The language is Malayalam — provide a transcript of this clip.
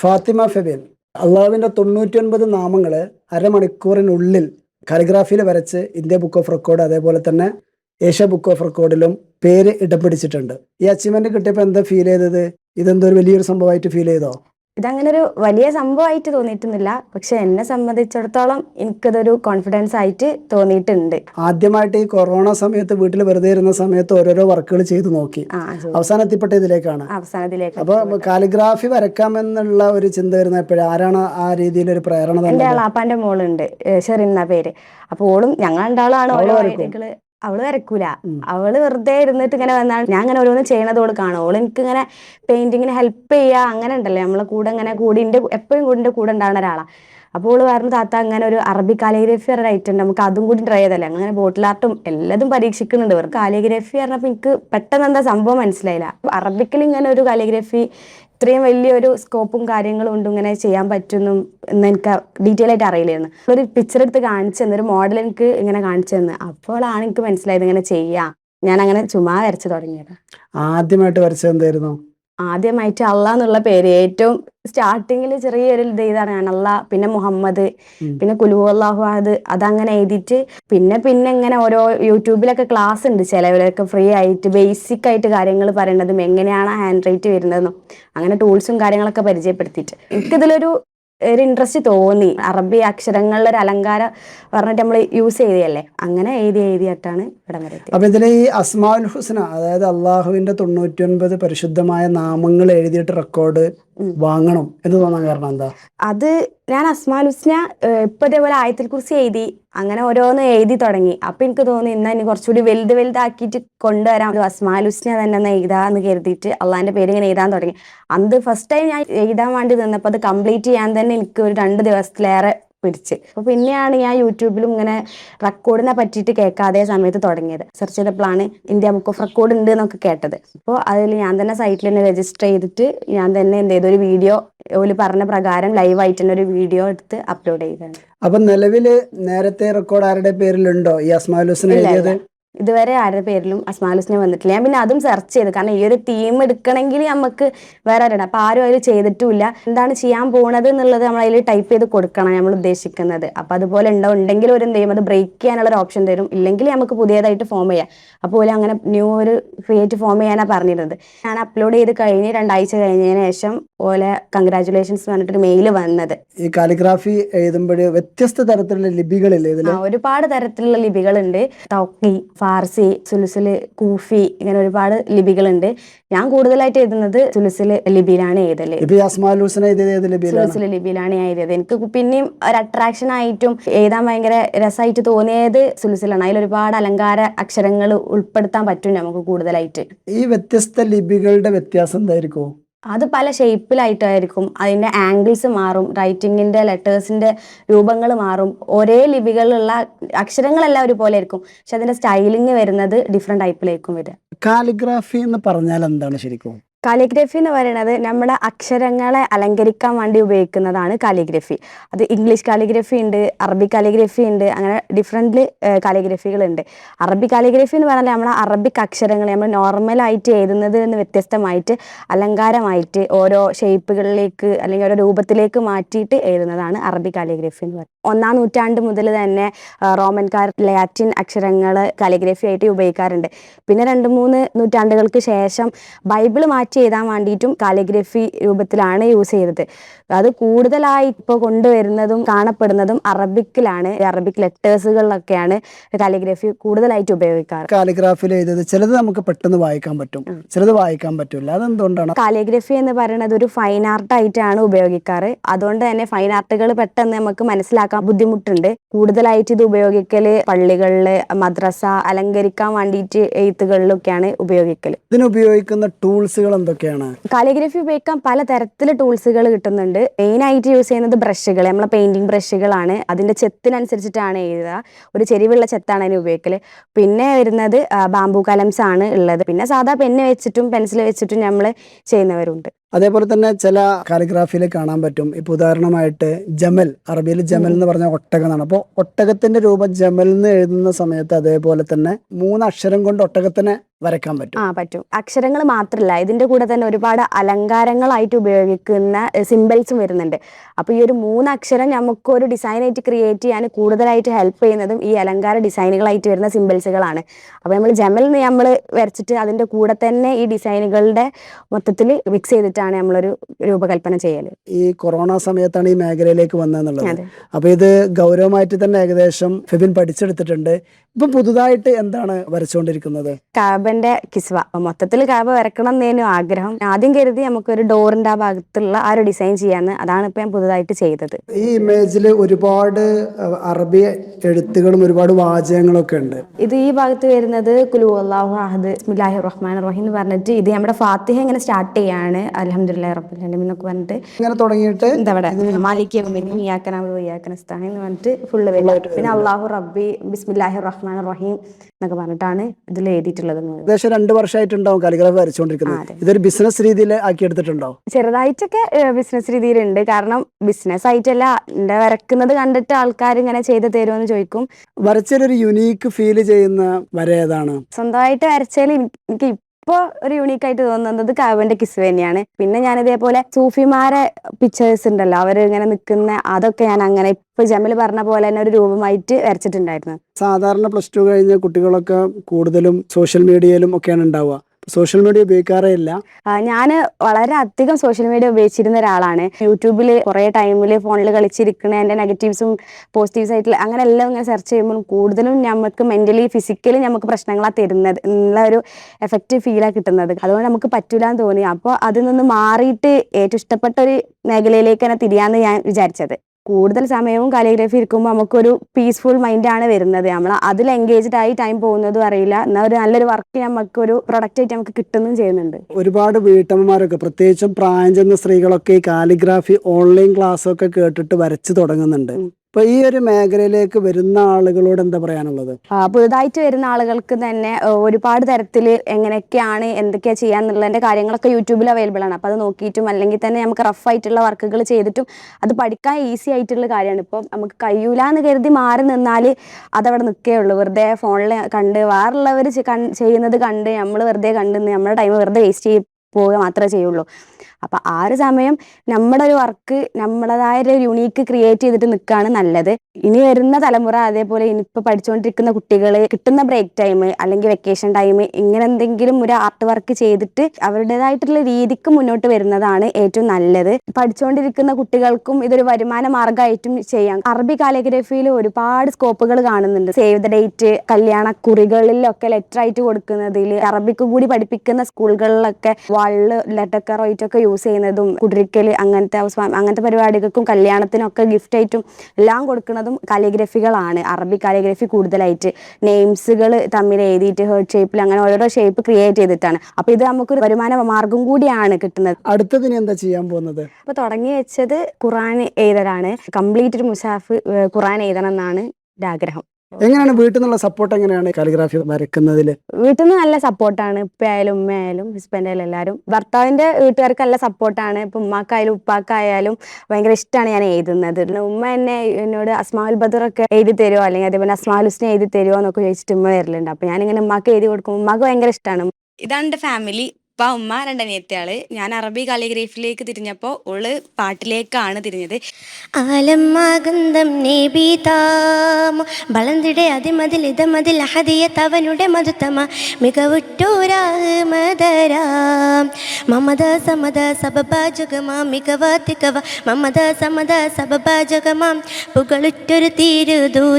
ഫാത്തിമ ഫെബിൻ അള്ളാഹുവിന്റെ തൊണ്ണൂറ്റൊൻപത് നാമങ്ങൾ അരമണിക്കൂറിനുള്ളിൽ കാലിഗ്രാഫിയിൽ വരച്ച് ഇന്ത്യ ബുക്ക് ഓഫ് റെക്കോർഡ് അതേപോലെ തന്നെ ഏഷ്യ ബുക്ക് ഓഫ് റെക്കോർഡിലും പേര് ഇടം പിടിച്ചിട്ടുണ്ട്. ഈ അച്ചീവ്മെന്റ് കിട്ടിയപ്പോൾ എന്താ ഫീൽ ചെയ്തത്? ഇതെന്തോ ഒരു വലിയൊരു സംഭവമായിട്ട് ഫീൽ ചെയ്തോ? ഇതങ്ങനെ ഒരു വലിയ സംഭവമായിട്ട് തോന്നിയിട്ടൊന്നുമില്ല. പക്ഷെ എന്നെ സംബന്ധിച്ചിടത്തോളം എനിക്കതൊരു കോൺഫിഡൻസ് ആയിട്ട് തോന്നിയിട്ടുണ്ട്. ആദ്യമായിട്ട് ഈ കൊറോണ സമയത്ത് വീട്ടിൽ വെറുതെ ഇരുന്ന സമയത്ത് ഓരോരോ വർക്കുകൾ ചെയ്തു നോക്കി. അവസാനം എത്തിപ്പെട്ട ഇതിലേക്കാണ്. അവസാനത്തിലേക്ക് അപ്പൊ കാലിഗ്രാഫി വരക്കാമെന്നുള്ള ഒരു ചിന്ത വരുന്ന എപ്പോഴും? ആരാണ് ആ രീതിയിൽ ഒരു പ്രേരണ എന്റെ ആളാപ്പാന്റെ മോളുണ്ട്. ഷെറിൻ എന്നാ പേര്. അപ്പൊ ഓളും ഞങ്ങൾ രണ്ടാളാണ് ഓരോ അവൾ വരക്കൂല. അവൾ വെറുതെ ഇരുന്നിട്ട് ഇങ്ങനെ വന്നാൽ ഞാൻ അങ്ങനെ ഓരോന്ന് ചെയ്യണത് ഓൾ കാണും. അവൾ എനിക്ക് ഇങ്ങനെ പെയിന്റിങ്ങിന് ഹെൽപ്പ് ചെയ്യുക അങ്ങനെ ഉണ്ടല്ലോ. നമ്മളെ കൂടെ ഇങ്ങനെ കൂടി എന്റെ എപ്പോഴും കൂടിന്റെ കൂടെ ഉണ്ടാവുന്ന ഒരാളാ. അപ്പോൾ അവൾ പറഞ്ഞു താത്ത അങ്ങനെ ഒരു അറബി കാലിഗ്രഫി പറഞ്ഞ ഐറ്റം ഉണ്ട്. നമുക്ക് അതും കൂടി ട്രൈ ചെയ്തല്ലേ? അങ്ങനെ ബോട്ടിൽ ആർട്ടും എല്ലാതും പരീക്ഷിക്കുന്നുണ്ട്. ഇവർ കാലിഗ്രഫി പറഞ്ഞപ്പോൾ എനിക്ക് പെട്ടെന്ന് എന്താ സംഭവം മനസ്സിലായില്ല. അറബിക്കിൽ ഇങ്ങനെ ഒരു കാലിഗ്രഫി ഇത്രയും വലിയൊരു സ്കോപ്പും കാര്യങ്ങളും ഉണ്ട് ഇങ്ങനെ ചെയ്യാൻ പറ്റുന്നു എന്ന് എനിക്ക് ഡീറ്റെയിൽ ആയിട്ട് അറിയില്ലായിരുന്നു. ഒരു പിക്ചർ എടുത്ത് കാണിച്ചു തന്നു ഒരു മോഡൽ എനിക്ക് ഇങ്ങനെ കാണിച്ചു തന്നു. അപ്പോഴാണ് എനിക്ക് മനസ്സിലായത് ഇങ്ങനെ ചെയ്യാം. ഞാൻ അങ്ങനെ ചുമ്മാ വരച്ചു തുടങ്ങിയത്. ആദ്യമായിട്ട് വരച്ചത് എന്തായിരുന്നു? ആദ്യമായിട്ട് അള്ളാഹ് എന്നുള്ള പേര്. ഏറ്റവും സ്റ്റാർട്ടിങ്ങിൽ ചെറിയൊരു ഇത് ഇതാണ്. ഞാൻ അള്ളാഹ് പിന്നെ മുഹമ്മദ് പിന്നെ കുലു അള്ളാഹു അത് അതങ്ങനെ എഴുതിയിട്ട് പിന്നെ പിന്നെ ഇങ്ങനെ ഓരോ യൂട്യൂബിലൊക്കെ ക്ലാസ് ഉണ്ട് ചിലവരൊക്കെ ഫ്രീ ആയിട്ട് ബേസിക് ആയിട്ട് കാര്യങ്ങൾ പറയേണ്ടതും എങ്ങനെയാണ് ഹാൻഡ് റൈറ്റ് വരുന്നതെന്നും അങ്ങനെ ടൂൾസും കാര്യങ്ങളൊക്കെ പരിചയപ്പെടുത്തിയിട്ട്. എനിക്കിതിലൊരു ഒരു ഇൻട്രസ്റ്റ് തോന്നി അറബി അക്ഷരങ്ങളുടെ ഒരു അലങ്കാരം പറഞ്ഞിട്ട് നമ്മൾ യൂസ് ചെയ്തതല്ലേ അങ്ങനെ എഴുതി എഴുതിയിട്ടാണ് ഇവിടം വരെ. അപ്പൊ ഇതിലെ ഈ അസ്മാഉൽ ഹുസ്ന അതായത് അള്ളാഹുവിന്റെ തൊണ്ണൂറ്റി ഒൻപത് പരിശുദ്ധമായ നാമങ്ങൾ എഴുതിയിട്ട് റെക്കോർഡ് വാങ്ങണം എന്ന് തോന്നാൻ കാരണം എന്താ? അത് ഞാൻ അസ്മാലുസ്ന ഇപ്പൊ ഇതേപോലെ ആയത്തിൽ കുറിച്ച് എഴുതി അങ്ങനെ ഓരോന്ന് എഴുതി തുടങ്ങി. അപ്പൊ എനിക്ക് തോന്നി ഇന്നാ ഇനി കുറച്ചുകൂടി വലുത് വലുതാക്കിയിട്ട് കൊണ്ടുവരാം. അസ്മാലുസ്ന തന്നെ എഴുതാന്ന് കരുതിയിട്ട് അള്ളാന്റെ പേര് ഇങ്ങനെ എഴുതാൻ തുടങ്ങി. അന്ന് ഫസ്റ്റ് ടൈം ഞാൻ എഴുതാൻ വേണ്ടി നിന്നപ്പോൾ അത് കംപ്ലീറ്റ് ചെയ്യാൻ തന്നെ എനിക്ക് ഒരു രണ്ട് ദിവസത്തിലേറെ പിടിച്ച്. അപ്പൊ പിന്നെയാണ് ഞാൻ യൂട്യൂബിലും ഇങ്ങനെ റെക്കോർഡിനെ പറ്റിയിട്ട് കേൾക്കാതെ സമയത്ത് തുടങ്ങിയത്. സെർച്ച് ചെയ്തപ്പോഴാണ് ഇന്ത്യ ബുക്ക് ഓഫ് റെക്കോർഡ് ഉണ്ട് എന്നൊക്കെ കേട്ടത്. അപ്പോൾ അതിൽ ഞാൻ തന്നെ സൈറ്റിൽ തന്നെ രജിസ്റ്റർ ചെയ്തിട്ട് ഞാൻ തന്നെ എന്ത് ചെയ്തു? ഒരു വീഡിയോ ഓൽ പറഞ്ഞ പ്രകാരം ലൈവായിട്ട് തന്നെ ഒരു വീഡിയോ എടുത്ത് അപ്ലോഡ് ചെയ്തതാണ്. അപ്പൊ നിലവിൽ നേരത്തെ റെക്കോർഡ് ആരുടെ പേരിലുണ്ടോ? ഈ എഴുതിയത് ഇല്ല. ഇതുവരെ ആരുടെ പേരിലും അസ്മാലുസ്നെ വന്നിട്ടില്ല. ഞാൻ പിന്നെ അതും സെർച്ച് ചെയ്തു. കാരണം ഈ ഒരു തീം എടുക്കണമെങ്കിൽ നമുക്ക് വേറെ ആരാണ് അപ്പൊ ആരും അതിൽ ചെയ്തിട്ടുമില്ല. എന്താണ് ചെയ്യാൻ പോണത് എന്നുള്ളത് നമ്മൾ അതിൽ ടൈപ്പ് ചെയ്ത് കൊടുക്കണം നമ്മൾ ഉദ്ദേശിക്കുന്നത്. അപ്പൊ അതുപോലെ ഉണ്ടോ? ഉണ്ടെങ്കിൽ ഒരു എന്ത് ചെയ്യും? അത് ബ്രേക്ക് ചെയ്യാനുള്ള ഒരു ഓപ്ഷൻ തരും. ഇല്ലെങ്കിൽ നമുക്ക് പുതിയതായിട്ട് ഫോം ചെയ്യാം. അപ്പോൾ അങ്ങനെ ന്യൂ ഒരു ക്രിയേറ്റ് ഫോം ചെയ്യാനാണ് പറഞ്ഞിരുന്നത്. ഞാൻ അപ്ലോഡ് ചെയ്ത് കഴിഞ്ഞ് രണ്ടാഴ്ച കഴിഞ്ഞതിന് ശേഷം പോലെ കൺഗ്രാചുലേഷൻസ് പറഞ്ഞിട്ടൊരു മെയിൽ വന്നത്. ഈ കാലിഗ്രാഫി എഴുതുമ്പോൾ വ്യത്യസ്ത തരത്തിലുള്ള ലിപികളില്ലേ ഒരുപാട് തരത്തിലുള്ള ലിപികളുണ്ട്. തൗക്കി ഫാർസി സുലുസിൽ കൂഫി ഇങ്ങനെ ഒരുപാട് ലിപികളുണ്ട്. ഞാൻ കൂടുതലായിട്ട് എഴുതുന്നത് സുലുസിൽ ലിപിയിലാണ് എഴുതൽ. സുലുസിൽ ലിപിയിലാണ് ഞാൻ എഴുതിയത്. എനിക്ക് പിന്നെയും ഒരു അട്രാക്ഷൻ ആയിട്ടും എഴുതാൻ ഭയങ്കര രസമായിട്ട് തോന്നിയത് സുലുസിലാണ്. അതിൽ ഒരുപാട് അലങ്കാര അക്ഷരങ്ങൾ ഉൾപ്പെടുത്താൻ പറ്റും നമുക്ക് കൂടുതലായിട്ട്. ഈ വ്യത്യസ്ത ലിപികളുടെ വ്യത്യാസം എന്തായിരിക്കും? അത് പല ഷേപ്പിലായിട്ടായിരിക്കും അതിന്റെ ആംഗിൾസ് മാറും റൈറ്റിങ്ങിന്റെ ലെറ്റേഴ്സിന്റെ രൂപങ്ങൾ മാറും. ഒരേ ലിപികളിലുള്ള അക്ഷരങ്ങളെല്ലാം ഒരുപോലെ ആയിരിക്കും. പക്ഷെ അതിന്റെ സ്റ്റൈലിങ് വരുന്നത് ഡിഫറെന്റ് ടൈപ്പിലായിരിക്കും വരിക. കാലിഗ്രാഫി എന്ന് പറഞ്ഞാൽ എന്താണ് ശരിക്കും? കാലിഗ്രഫി എന്ന് പറയുന്നത് നമ്മുടെ അക്ഷരങ്ങളെ അലങ്കരിക്കാൻ വേണ്ടി ഉപയോഗിക്കുന്നതാണ് കാലിഗ്രഫി. അത് ഇംഗ്ലീഷ് കാലിഗ്രഫി ഉണ്ട് അറബി കാലിഗ്രഫി ഉണ്ട് അങ്ങനെ ഡിഫറെന്റ് കാലിഗ്രഫികളുണ്ട്. അറബി കാലിഗ്രഫി എന്ന് പറഞ്ഞാൽ നമ്മളെ അറബിക് അക്ഷരങ്ങൾ നമ്മൾ നോർമലായിട്ട് എഴുതുന്നതിൽ നിന്ന് വ്യത്യസ്തമായിട്ട് അലങ്കാരമായിട്ട് ഓരോ ഷേപ്പുകളിലേക്ക് അല്ലെങ്കിൽ ഓരോ രൂപത്തിലേക്ക് മാറ്റിയിട്ട് എഴുതുന്നതാണ് അറബി കാലിഗ്രഫി എന്ന് പറയുന്നത്. ഒന്നാം നൂറ്റാണ്ട് മുതൽ തന്നെ റോമൻകാർ ലാറ്റിൻ അക്ഷരങ്ങൾ കാലിഗ്രഫി ആയിട്ട് ഉപയോഗിക്കാറുണ്ട്. പിന്നെ രണ്ട് മൂന്ന് നൂറ്റാണ്ടുകൾക്ക് ശേഷം ബൈബിൾ മാറ്റി എഴുതാൻ വേണ്ടിയിട്ടും കാലിഗ്രഫി രൂപത്തിലാണ് യൂസ് ചെയ്തത്. അത് കൂടുതലായി ഇപ്പോൾ കൊണ്ടുവരുന്നതും കാണപ്പെടുന്നതും അറബിക്കിലാണ് അറബിക് ലെറ്റേഴ്സുകളിലൊക്കെയാണ് കാലിഗ്രഫി കൂടുതലായിട്ട് ഉപയോഗിക്കാറ്. കാലിഗ്രാഫിൽ എഴുതുന്നത് ചിലത് നമുക്ക് പെട്ടെന്ന് വായിക്കാൻ പറ്റും ചിലത് വായിക്കാൻ പറ്റില്ല അതെന്തുകൊണ്ടാണ്? കാലിഗ്രഫി എന്ന് പറയുന്നത് ഒരു ഫൈൻ ആർട്ട് ആയിട്ടാണ് ഉപയോഗിക്കാറ്. അതുകൊണ്ട് തന്നെ ഫൈൻ ആർട്ടുകൾ പെട്ടെന്ന് നമുക്ക് മനസ്സിലാക്കാൻ ബുദ്ധിമുട്ടുണ്ട്. കൂടുതലായിട്ട് ഇത് ഉപയോഗിക്കൽ പള്ളികളിൽ മദ്രസ അലങ്കരിക്കാൻ വേണ്ടിയിട്ട് എഴുത്തുകളിലൊക്കെയാണ് ഉപയോഗിക്കൽ. ഇതിന് ഉപയോഗിക്കുന്ന ടൂൾസുകൾ എന്തൊക്കെയാണ്? കാലിഗ്രഫി ഉപയോഗിക്കാൻ പല തരത്തിലെ ടൂൾസുകൾ കിട്ടുന്നുണ്ട്. മെയിൻ ആയിട്ട് യൂസ് ചെയ്യുന്നത് ബ്രഷുകൾ നമ്മളെ പെയിന്റിംഗ് ബ്രഷുകളാണ് അതിന്റെ ചെത്തിനനുസരിച്ചിട്ടാണ് എഴുതുക. ഒരു ചെരിവുള്ള ചെത്താണ് അതിന് ഉപയോഗിക്കൽ. പിന്നെ വരുന്നത് ബാംബു കലംസ് ആണ് ഉള്ളത്. പിന്നെ സാധാ പെന്ന് വെച്ചിട്ടും പെൻസിൽ വെച്ചിട്ടും നമ്മൾ ചെയ്യുന്നവരുണ്ട്. അതേപോലെ തന്നെ ചില കാലിഗ്രാഫിയിൽ കാണാൻ പറ്റും. ഇപ്പൊ ഉദാഹരണമായിട്ട് ജമൽ. അറബിയിൽ ജമൽ എന്ന് പറഞ്ഞ ഒട്ടകം എന്നാണ് അപ്പോൾ ഒട്ടകത്തിന്റെ രൂപം ജമൽ എന്ന് എഴുതുന്ന സമയത്ത് അതേപോലെ തന്നെ മൂന്ന് അക്ഷരം കൊണ്ട് ഒട്ടകത്തിനെ വരക്കാൻ പറ്റും. ആ പറ്റും. അക്ഷരങ്ങൾ മാത്രമല്ല ഇതിന്റെ കൂടെ തന്നെ ഒരുപാട് അലങ്കാരങ്ങളായിട്ട് ഉപയോഗിക്കുന്ന സിമ്പിൾസും വരുന്നുണ്ട്. അപ്പോൾ ഈ ഒരു മൂന്ന് അക്ഷരം നമുക്ക് ഒരു ഡിസൈനായിട്ട് ക്രിയേറ്റ് ചെയ്യാൻ കൂടുതലായിട്ട് ഹെൽപ്പ് ചെയ്യുന്നതും ഈ അലങ്കാര ഡിസൈനുകളായിട്ട് വരുന്ന സിമ്പിൾസുകളാണ് അപ്പോൾ നമ്മൾ ജമൽ നമ്മൾ വരച്ചിട്ട് അതിന്റെ കൂടെ തന്നെ ഈ ഡിസൈനുകളുടെ മൊത്തത്തിൽ മിക്സ് ചെയ്തിട്ടാണ് നമ്മളൊരു രൂപകൽപ്പന ചെയ്യൽ ഈ കൊറോണ സമയത്താണ് ഈ മേഖലയിലേക്ക് വന്നതെന്നുള്ളത്. അപ്പോൾ അപ്പൊ ഇത് ഗൗരവമായിട്ട് തന്നെ ഏകദേശം ഫെബിൻ പഠിച്ചെടുത്തിട്ടുണ്ട്. ഇപ്പം പുതുതായിട്ട് എന്താണ് വരച്ചുകൊണ്ടിരിക്കുന്നത്? കാബന്റെ കിസ്വ. മൊത്തത്തിൽ കാബ വരക്കണം എന്നേനു ആഗ്രഹം. ആദ്യം കരുതി നമുക്കൊരു ഡോറിന്റെ ആ ഭാഗത്തുള്ള ആ ഒരു ഡിസൈൻ ചെയ്യാന്ന് അതാണ് ഇപ്പൊ ഞാൻ പുതുതായിട്ട് ചെയ്തത്. ഈ ഇമേജിൽ ഒരുപാട് അറബി എഴുത്തുകളും ഒരുപാട് വാചകങ്ങളും ഒക്കെ ഉണ്ട്. ഇത് ഈ ഭാഗത്ത് വരുന്നത് കുലു അള്ളാഹു അഹദ് ബിസ്മില്ലാഹി റഹ്മാൻ റഹീം എന്ന് പറഞ്ഞിട്ട് ഇത് നമ്മുടെ ഫാത്തിഹ ഇങ്ങനെ സ്റ്റാർട്ട് ചെയ്യാണ്. അലഹമുല്ലാ റബ്ബുൽ ആലമീൻ എന്നൊക്കെ പറഞ്ഞിട്ട് ഇങ്ങനെ തുടങ്ങിയിട്ട് എന്താ ഇവിടെ? ഇയാക്കനാസ്ഥാൻ എന്ന് പറഞ്ഞിട്ട് ഫുള്ള് വരും പിന്നെ അള്ളാഹു റബ്ബി ബിസ്മില്ലാഹി റഹ്മാൻ റഹീം എന്നൊക്കെ പറഞ്ഞിട്ടാണ് ഇതിൽ എഴുതിയിട്ടുള്ളത്. ഏകദേശം രണ്ട് വർഷമായിട്ടുണ്ടാവും കാലിഗ്രാഫി വരച്ചുകൊണ്ടിരിക്കുന്നത്. ഇതൊരു ബിസിനസ് രീതിയിൽ ആക്കി എടുത്തിട്ടുണ്ടോ ചെറുതായിട്ടൊക്കെ ബിസിനസ് രീതിയിലുണ്ട്. കാരണം ബിസിനസ് ആയിട്ടല്ല എന്റെ വരക്കുന്നത് കണ്ടിട്ട് ആൾക്കാർ ഇങ്ങനെ ചെയ്ത് തരുമെന്ന് ചോദിക്കും. വരച്ചൊരു യുണീക്ക് ഫീൽ ചെയ്യുന്ന വര ഏതാണ്? സ്വന്തമായിട്ട് വരച്ചാൽ എനിക്ക് ഇപ്പോൾ ഒരു യൂണീക്ക് ആയിട്ട് തോന്നുന്നത് കാവന്റെ കിസ് തന്നെയാണ്. പിന്നെ ഞാൻ ഇതേപോലെ സൂഫിമാരെ പിക്ചേഴ്സ് ഉണ്ടല്ലോ അവർ ഇങ്ങനെ നിൽക്കുന്ന അതൊക്കെ ഞാൻ അങ്ങനെ ഇപ്പൊ ജമൽ പറഞ്ഞ പോലെ തന്നെ ഒരു രൂപമായിട്ട് വരച്ചിട്ടുണ്ടായിരുന്നു. സാധാരണ പ്ലസ് ടു കഴിഞ്ഞ കുട്ടികളൊക്കെ കൂടുതലും സോഷ്യൽ മീഡിയയിലും ഒക്കെയാണ് ഉണ്ടാവുക. സോഷ്യൽ മീഡിയ ഉപയോഗിക്കാറേ ഇല്ല ഞാൻ വളരെ അധികം സോഷ്യൽ മീഡിയ ഉപയോഗിച്ചിരുന്ന ഒരാളാണ് യൂട്യൂബിൽ കുറേ ടൈമിൽ ഫോണിൽ കളിച്ചിരിക്കുന്ന എന്റെ നെഗറ്റീവ്സും പോസിറ്റീവ്സ് ആയിട്ടുള്ള അങ്ങനെ എല്ലാം ഇങ്ങനെ സെർച്ച് ചെയ്യുമ്പോൾ കൂടുതലും നമുക്ക് മെന്റലി ഫിസിക്കലി നമുക്ക് പ്രശ്നങ്ങളാണ് തരുന്നത് എന്നുള്ള ഒരു എഫക്റ്റ് ഫീലാണ് കിട്ടുന്നത്. അതുകൊണ്ട് നമുക്ക് പറ്റൂല എന്ന് തോന്നി. അപ്പോൾ അതിൽ നിന്ന് മാറിയിട്ട് ഏറ്റവും ഇഷ്ടപ്പെട്ട ഒരു മേഖലയിലേക്ക് തന്നെ തിരിയാന്ന് ഞാൻ വിചാരിച്ചത്. കൂടുതൽ സമയവും കാലിയോഗ്രാഫി ഇരിക്കുമ്പോൾ നമുക്കൊരു പീസ്ഫുൾ മൈൻഡാണ് വരുന്നത്. നമ്മൾ അതിൽ എൻഗേജ്ഡ് ആയി ടൈം പോകുന്നതും അറിയില്ല. എന്നാൽ ഒരു നല്ലൊരു വർക്ക് നമുക്ക് ഒരു പ്രൊഡക്റ്റ് ആയിട്ട് നമുക്ക് കിട്ടുന്നതും ചെയ്യുന്നുണ്ട്. ഒരുപാട് വീട്ടമ്മമാരൊക്കെ പ്രത്യേകിച്ചും പ്രായം ചെന്ന സ്ത്രീകളൊക്കെ ഈ കാലിഗ്രാഫി ഓൺലൈൻ ക്ലാസ് ഒക്കെ കേട്ടിട്ട് വരച്ചു തുടങ്ങുന്നുണ്ട്. അപ്പൊ ഈ ഒരു മേഖലയിലേക്ക് വരുന്ന ആളുകളോട് എന്താ പറയാനുള്ളത്? പുതുതായിട്ട് വരുന്ന ആളുകൾക്ക് തന്നെ ഒരുപാട് തരത്തിൽ എങ്ങനെയൊക്കെയാണ് എന്തൊക്കെയാ ചെയ്യാന്നുള്ളതിന്റെ കാര്യങ്ങളൊക്കെ യൂട്യൂബിൽ അവൈലബിൾ ആണ്. അപ്പൊ അത് നോക്കിയിട്ടും അല്ലെങ്കിൽ തന്നെ നമുക്ക് റഫ് ആയിട്ടുള്ള വർക്കുകൾ ചെയ്തിട്ടും അത് പഠിക്കാൻ ഈസി ആയിട്ടുള്ള കാര്യമാണ്. ഇപ്പം നമുക്ക് കഴിയൂല എന്ന് കരുതി മാറി നിന്നാൽ അതവിടെ നിൽക്കേ ഉള്ളൂ. വെറുതെ ഫോണിൽ കണ്ട് വേറുള്ളവർ ചെയ്യുന്നത് കണ്ട് നമ്മൾ വെറുതെ കണ്ട് നമ്മുടെ ടൈം വെറുതെ വേസ്റ്റ് ചെയ്ത് പോവുക മാത്രമേ ചെയ്യുള്ളൂ. അപ്പം ആ ഒരു സമയം നമ്മുടെ ഒരു വർക്ക് നമ്മളതായ ഒരു യുണീക്ക് ക്രിയേറ്റ് ചെയ്തിട്ട് നിൽക്കുകയാണ് നല്ലത്. ഇനി വരുന്ന തലമുറ അതേപോലെ ഇനിയിപ്പോൾ പഠിച്ചുകൊണ്ടിരിക്കുന്ന കുട്ടികൾ കിട്ടുന്ന ബ്രേക്ക് ടൈം അല്ലെങ്കിൽ വെക്കേഷൻ ടൈം ഇങ്ങനെ എന്തെങ്കിലും ഒരു ആർട്ട് വർക്ക് ചെയ്തിട്ട് അവരുടേതായിട്ടുള്ള രീതിക്ക് മുന്നോട്ട് വരുന്നതാണ് ഏറ്റവും നല്ലത്. പഠിച്ചുകൊണ്ടിരിക്കുന്ന കുട്ടികൾക്കും ഇതൊരു വരുമാന മാർഗമായിട്ടും ചെയ്യാം. അറബി കാലിഗ്രഫിയിൽ ഒരുപാട് സ്കോപ്പുകൾ കാണുന്നുണ്ട്. സേവ് ദ ഡേറ്റ് കല്യാണ കുറികളിലൊക്കെ ലെറ്റർ ആയിട്ട് കൊടുക്കുന്നതിൽ അറബിക്ക് കൂടി പഠിപ്പിക്കുന്ന സ്കൂളുകളിലൊക്കെ വള്ള് ലെറ്റർ ഒക്കെ യൂസ് ചെയ്യുന്നതും കുടിരിക്കൽ അങ്ങനത്തെ അങ്ങനത്തെ പരിപാടികൾക്കും കല്യാണത്തിനൊക്കെ ഗിഫ്റ്റ് ആയിട്ടും എല്ലാം കൊടുക്കുന്നതും കാലിഗ്രഫികളാണ് അറബി കാലിഗ്രഫി കൂടുതലായിട്ട്. നെയിംസുകൾ തമ്മിൽ എഴുതിയിട്ട് ഹേർട്ട് ഷേപ്പിൽ അങ്ങനെ ഓരോരോ ഷേപ്പ് ക്രിയേറ്റ് ചെയ്തിട്ടാണ്. അപ്പോൾ ഇത് നമുക്കൊരു വരുമാന മാർഗം കൂടിയാണ് കിട്ടുന്നത്. അടുത്തതിന് എന്താ ചെയ്യാൻ പോകുന്നത്? അപ്പോൾ തുടങ്ങി വെച്ചത് ഖുറാൻ എഴുതലാണ്. കംപ്ലീറ്റ് ഒരു മുസാഫ് ഖുറാൻ എഴുതണം എന്നാണ് എന്റെ ആഗ്രഹം എങ്ങനെയാണ് വീട്ടിൽ നിന്നുള്ള സപ്പോർട്ട് എങ്ങനെയാണ് കാലിഗ്രാഫി വരക്കുന്നതിൽ വീട്ടിൽ നിന്ന് നല്ല സപ്പോർട്ടാണ് ഉപ്പയായാലും ഉമ്മയായാലും ഹസ്ബൻഡ് ആയാലും എല്ലാവരും ഭർത്താവിന്റെ വീട്ടുകാർക്ക് നല്ല സപ്പോർട്ടാണ് ഇപ്പം ഉമ്മാക്കായാലും ഉപ്പാക്കായാലും ഭയങ്കര ഇഷ്ടമാണ് ഞാൻ എഴുതുന്നത്. ഉമ്മ എന്നെ എന്നോട് അസ്മാൽ ബദറൊക്കെ എഴുതി തരുമോ അല്ലെങ്കിൽ അതേപോലെ അസ്മാൽ ഹുസ്നെ എഴുതി തരുമോ എന്നൊക്കെ ചോദിച്ചിട്ട് ഉമ്മ വരലുണ്ട്. ഞാൻ ഇങ്ങനെ ഉമ്മാക്ക് എഴുതി കൊടുക്കും ഉമ്മാക്ക് ഭയങ്കര ഇഷ്ടമാണ് ഇതാണ് എന്റെ ഫാമിലി ഉപ്പ ഉമ്മ രണ്ടനിയത്തിയാൾ. ഞാൻ അറബി കാലിഗ്രഫിയിലേക്ക് തിരിഞ്ഞപ്പോൾ ഓൾ പാട്ടിലേക്കാണ് തിരിഞ്ഞത്. ആലമ്മാകുന്തം നേബീതാമ അതിമതിൽ ഇതമതിൽ പുകളുറ്റൊരു തീരുദൂതരാം